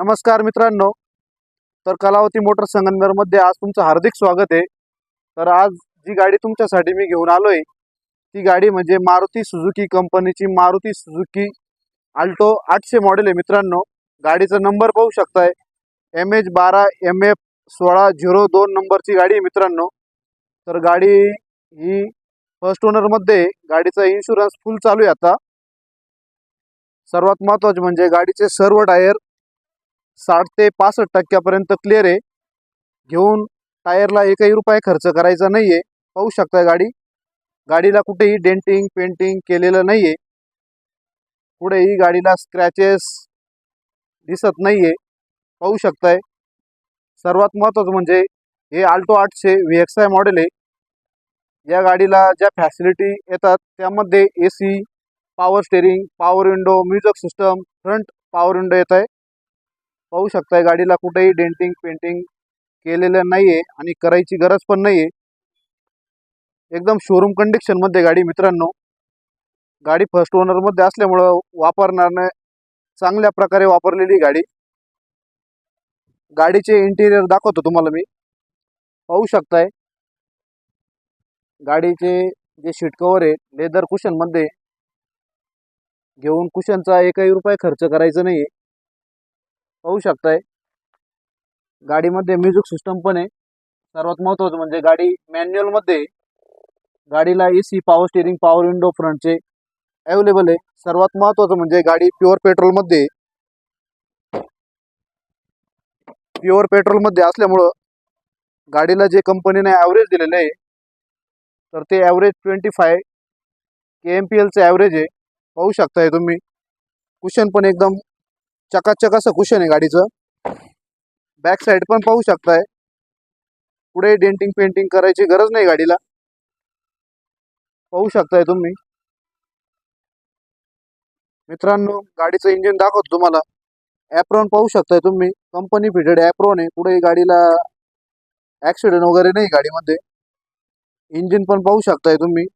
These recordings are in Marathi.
नमस्कार मित्रांनो. तर कलावती मोटर संगमनेरमध्ये आज तुमचं हार्दिक स्वागत आहे. तर आज जी गाडी तुमच्यासाठी मी घेऊन आलो आहे ती गाडी म्हणजे मारुती सुझुकी कंपनीची मारुती सुझुकी आल्टो आठशे मॉडेल आहे मित्रांनो. गाडीचा नंबर पाहू शकताय. एम एच बारा एम एफ सोळा झिरो दोन नंबरची गाडी आहे मित्रांनो. तर गाडी ही फर्स्ट ओनरमध्ये गाडीचा इन्शुरन्स फुल चालू आहे आता. सर्वात महत्त्वाचे म्हणजे गाडीचे सर्व टायर साठ ते पासष्ट टक्क्यापर्यंत क्लिअर आहे. घेऊन टायरला एकही रुपये खर्च करायचा नाही आहे पाहू शकता गाडी. गाडीला कुठेही डेंटिंग पेंटिंग केलेलं नाही आहे कुठेही गाडीला स्क्रॅचेस दिसत नाही आहे पाहू शकताय. सर्वात महत्त्वाचं म्हणजे हे आल्टो आठशे व्ही एक्स आय मॉडेल आहे. या गाडीला ज्या फॅसिलिटी येतात त्यामध्ये A C power steering power window music system front power window येत आहे. पाहू शकताय गाडीला कुठेही डेंटिंग पेंटिंग केलेलं नाही आहे आणि करायची गरज पण नाही आहे एकदम शोरूम कंडिशनमध्ये गाडी मित्रांनो. गाडी फर्स्ट ओनरमध्ये असल्यामुळं वापरणारने चांगल्या प्रकारे वापरलेली गाडी. गाडीचे इंटिरियर दाखवतो तुम्हाला मी. पाहू शकताय. गाडीचे जे सीट कवर आहे लेदर कुशनमध्ये घेऊन कुशनचा एकही रुपये खर्च करायचा नाही आहे पाहू शकताय. गाडीमध्ये म्युझिक सिस्टम पण आहे. सर्वात महत्त्वाचं म्हणजे गाडी मॅन्युअलमध्ये गाडीला A C power steering power window फ्रंटचे available आहे. सर्वात महत्त्वाचं म्हणजे गाडी प्युअर पेट्रोलमध्ये प्युअर पेट्रोलमध्ये असल्यामुळं गाडीला जे कंपनीने ॲव्हरेज दिलेलं आहे तर ते average twenty five K M P एलचं average आहे. पाहू शकताय तुम्ही. कुशन पण एकदम चकाचक असं कुशन आहे गाडीचं. बॅक साईड पण पाहू शकताय. पुढे डेंटिंग पेंटिंग करायची गरज नाही गाडीला. पाहू शकताय तुम्ही. मित्रांनो गाडीचं इंजिन दाखवतो तुम्हाला. ॲप्रॉन पाहू शकताय तुम्ही. कंपनी फिटेड ॲप्रॉन आहे. पुढे गाडीला ॲक्सिडेंट वगैरे नाही गाडीमध्ये. इंजिन पण पाहू शकताय तुम्ही.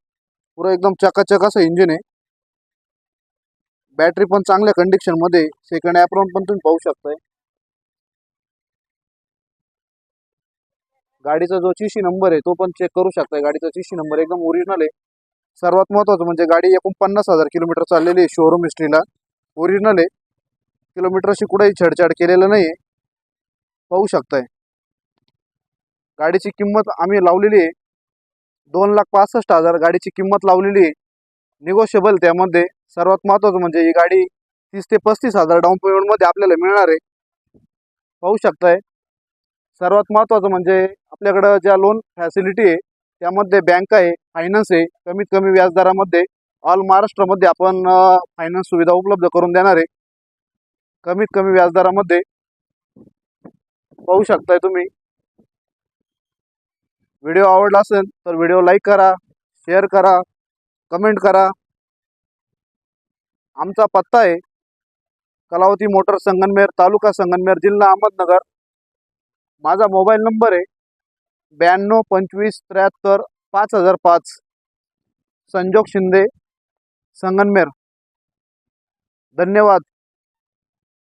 पुरं एकदम चकाचक असं इंजिन आहे. बॅटरी पण चांगल्या कंडिशनमध्ये सेकंड ॲप्रॉन पण तुम्ही पाहू शकताय. गाडीचा जो चिशी नंबर आहे तो पण चेक करू शकताय. गाडीचा चिशी नंबर एकदम ओरिजिनल आहे. सर्वात महत्त्वाचं म्हणजे गाडी एकूण पन्नास हजार किलोमीटर चाललेली आहे शोरूम हिस्ट्रीला ओरिजिनल आहे. किलोमीटरशी कुठेही छेडछाड केलेलं नाही आहे पाहू शकताय. गाडीची किंमत आम्ही लावलेली आहे. दोन लाख पासष्ट हजार गाडीची किंमत लावलेली आहे. निगोशिएबल त्यामध्ये. सर्वात महत्त्वाचं म्हणजे ही गाडी तीस ते पस्तीस हजार डाऊन पेमेंटमध्ये आपल्याला मिळणार आहे. पाहू शकताय. सर्वात महत्त्वाचं म्हणजे आपल्याकडं ज्या लोन फॅसिलिटी आहे त्यामध्ये बँक आहे फायनान्स आहे कमीत कमी व्याजदरामध्ये ऑल महाराष्ट्रामध्ये आपण फायनान्स सुविधा उपलब्ध करून देणार आहे. कमीत कमी व्याजदरामध्ये. पाहू शकताय तुम्ही. व्हिडिओ आवडला असेल तर व्हिडिओ लाईक करा शेअर करा कमेंट करा. आमचा पत्ता आहे. कलावती मोटर संगनमेर तालुका संगनमेर जिल्हा अहमदनगर. माझा मोबाईल नंबर आहे ब्याण्णव पंचवीस त्र्याहत्तर पाच हजार पाच. संजोग शिंदे संगनमेर. धन्यवाद.